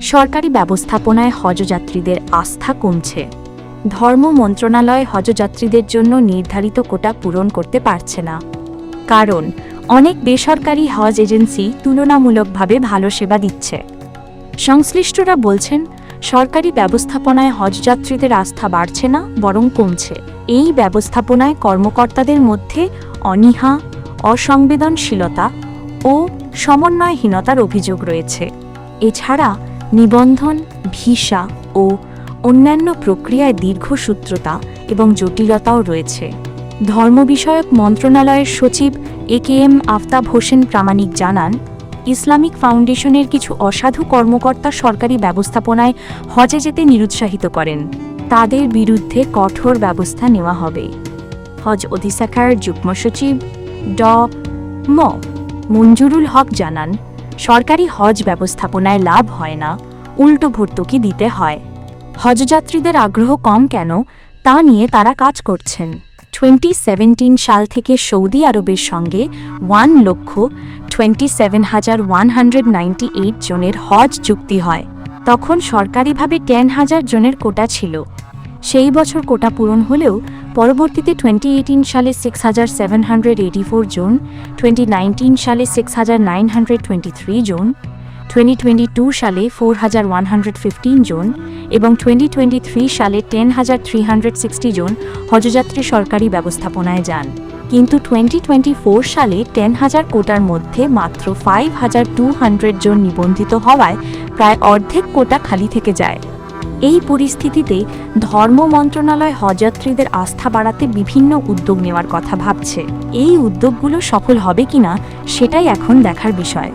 সরকারি ব্যবস্থাপনায় হজযাত্রীদের আস্থা কমছে। ধর্ম মন্ত্রণালয় হজযাত্রীদের জন্য নির্ধারিত কোটা পূরণ করতে পারছে না। কারণ, অনেক বেসরকারি হজ এজেন্সি তুলনামূলকভাবে ভালো সেবা দিচ্ছে। সংশ্লিষ্টরা বলছেন, সরকারি ব্যবস্থাপনায় হজযাত্রীদের আস্থা বাড়ছে না, বরং কমছে। এই ব্যবস্থাপনায় কর্মকর্তাদের মধ্যে অনীহা, অসংবেদনশীলতা ও সমন্বয়হীনতার অভিযোগ রয়েছে। এছাড়া নিবন্ধন, ভিসা ও অন্যান্য প্রক্রিয়ায় দীর্ঘসূত্রতা এবং জটিলতাও রয়েছে। ধর্ম বিষয়ক মন্ত্রণালয়ের সচিব A K M Aftab Hossain Pramanik জানান, ইসলামিক ফাউন্ডেশনের কিছু অসাধু কর্মকর্তা সরকারি ব্যবস্থাপনায় হজে যেতে নিরুৎসাহিত করেন। তাদের বিরুদ্ধে কঠোর ব্যবস্থা নেওয়া হবে। হজ অধিশাখার যুগ্ম সচিব ড. ম. মঞ্জুরুল হক জানান সরকারি হজ ব্যবস্থাপনায় লাভ হয় না, উল্টো ভর্তুকি দিতে হয়। হজযাত্রীদের আগ্রহ কম কেন, তা নিয়ে তারা কাজ করছেন। টোয়েন্টি সেভেন্টিন সাল থেকে সৌদি আরবের সঙ্গে ওয়ান লক্ষ টোয়েন্টি সেভেন হাজার ওয়ান হান্ড্রেড নাইনটি এইট জনের হজ চুক্তি হয়। তখন সরকারিভাবে টেন হাজার জনের কোটা ছিল। সেই বছর কোটা পূরণ হলেও পরবর্তীতে টোয়েন্টি এইটিন সালে সিক্স হাজার সেভেন হান্ড্রেড এইটি ফোর জন টোয়েন্টি নাইনটিন সালে সিক্স হাজার নাইন হান্ড্রেড টোয়েন্টি থ্রি জন টোয়েন্টি টোয়েন্টি টু সালে ফোর হাজার ওয়ান হান্ড্রেড ফিফটিন জন এবং টোয়েন্টি টোয়েন্টি থ্রি সালে টেন হাজার থ্রি হান্ড্রেড সিক্সটি জন হজযাত্রী সরকারি ব্যবস্থাপনায় যান। কিন্তু টোয়েন্টি টোয়েন্টি ফোর সালে টেন হাজার কোটার মধ্যে মাত্র ফাইভ হাজার টু হান্ড্রেড জন নিবন্ধিত হওয়ায় প্রায় অর্ধেক কোটা খালি থেকে যায়। এই পরিস্থিতিতে ধর্ম মন্ত্রণালয় হজযাত্রীদের আস্থা বাড়াতে বিভিন্ন উদ্যোগ নেওয়ার কথা ভাবছে। এই উদ্যোগগুলো সফল হবে কিনা সেটাই এখন দেখার বিষয়।